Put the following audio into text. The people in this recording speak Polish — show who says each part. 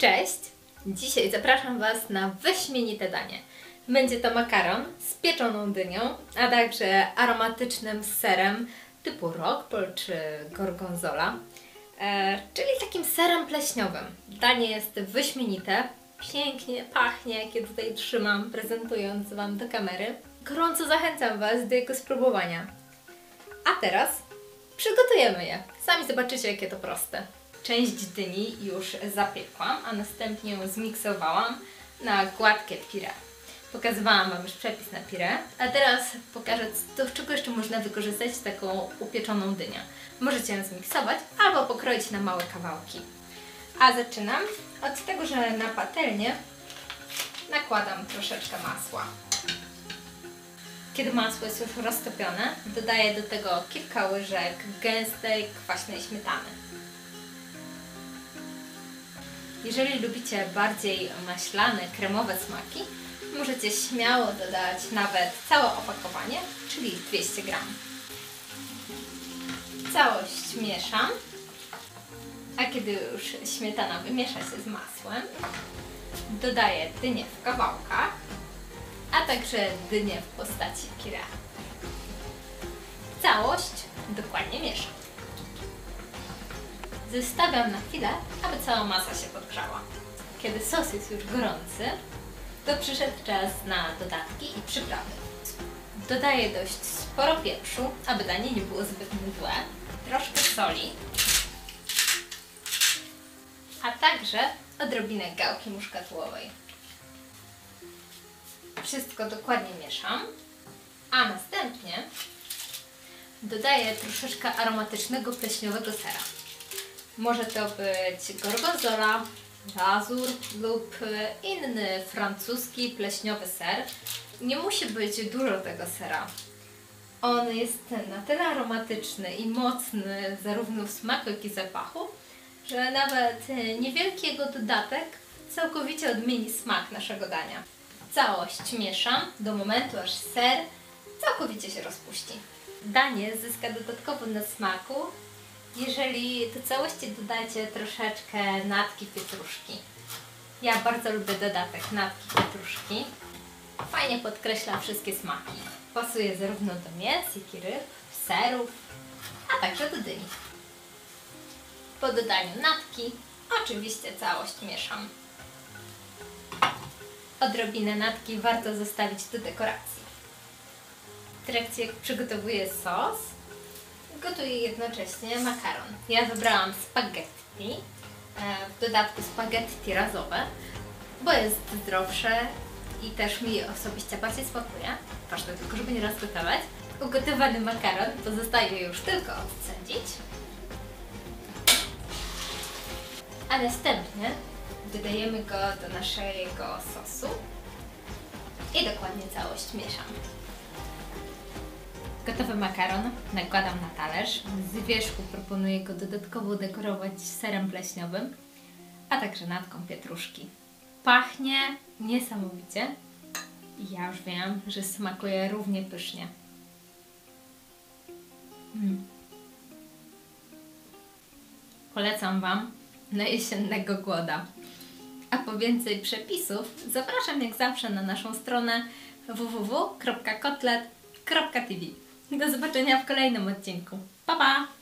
Speaker 1: Cześć! Dzisiaj zapraszam Was na wyśmienite danie. Będzie to makaron z pieczoną dynią, a także aromatycznym serem typu roquefort czy gorgonzola, e, czyli takim serem pleśniowym. Danie jest wyśmienite, pięknie pachnie, je tutaj trzymam, prezentując Wam do kamery. Gorąco zachęcam Was do jego spróbowania. A teraz przygotujemy je. Sami zobaczycie, jakie to proste. Część dyni już zapiekłam, a następnie ją zmiksowałam na gładkie pire. Pokazywałam Wam już przepis na pire, a teraz pokażę, do czego jeszcze można wykorzystać taką upieczoną dynię. Możecie ją zmiksować albo pokroić na małe kawałki. A zaczynam od tego, że na patelnię nakładam troszeczkę masła. Kiedy masło jest już roztopione, dodaję do tego kilka łyżek gęstej, kwaśnej śmietany. Jeżeli lubicie bardziej maślane, kremowe smaki, możecie śmiało dodać nawet całe opakowanie, czyli 200 gram. Całość mieszam, a kiedy już śmietana wymiesza się z masłem, dodaję dynię w kawałkach, a także dynię w postaci pire. Całość dokładnie mieszam. Zostawiam na chwilę, aby cała masa się podgrzała. Kiedy sos jest już gorący, to przyszedł czas na dodatki i przyprawy. Dodaję dość sporo pieprzu, aby danie nie było zbyt mdłe, troszkę soli, a także odrobinę gałki muszkatłowej. Wszystko dokładnie mieszam, a następnie dodaję troszeczkę aromatycznego pleśniowego sera. Może to być gorgonzola, lazur lub inny francuski pleśniowy ser. Nie musi być dużo tego sera. On jest na tyle aromatyczny i mocny zarówno w smaku, jak i zapachu, że nawet niewielki jego dodatek całkowicie odmieni smak naszego dania. Całość mieszam do momentu, aż ser całkowicie się rozpuści. Danie zyska dodatkowo na smaku, jeżeli do całości dodacie troszeczkę natki pietruszki. Ja bardzo lubię dodatek natki pietruszki. Fajnie podkreśla wszystkie smaki. Pasuje zarówno do mięs, jak i ryb, serów, a także do dyni. Po dodaniu natki oczywiście całość mieszam. Odrobinę natki warto zostawić do dekoracji. W trakcie jak przygotowuję sos, gotuję jednocześnie makaron. Ja wybrałam spaghetti, w dodatku spaghetti razowe, bo jest zdrowsze i też mi osobiście bardziej smakuje. Ważne tylko, żeby nie rozgotować. Ugotowany makaron pozostaje już tylko odcedzić. A następnie dodajemy go do naszego sosu i dokładnie całość mieszam. Gotowy makaron nakładam na talerz. Z wierzchu proponuję go dodatkowo dekorować serem pleśniowym, a także natką pietruszki. Pachnie niesamowicie i ja już wiem, że smakuje równie pysznie. Mm. Polecam Wam na jesiennego głoda. A po więcej przepisów zapraszam jak zawsze na naszą stronę www.kotlet.tv. Do zobaczenia w kolejnym odcinku. Pa, pa!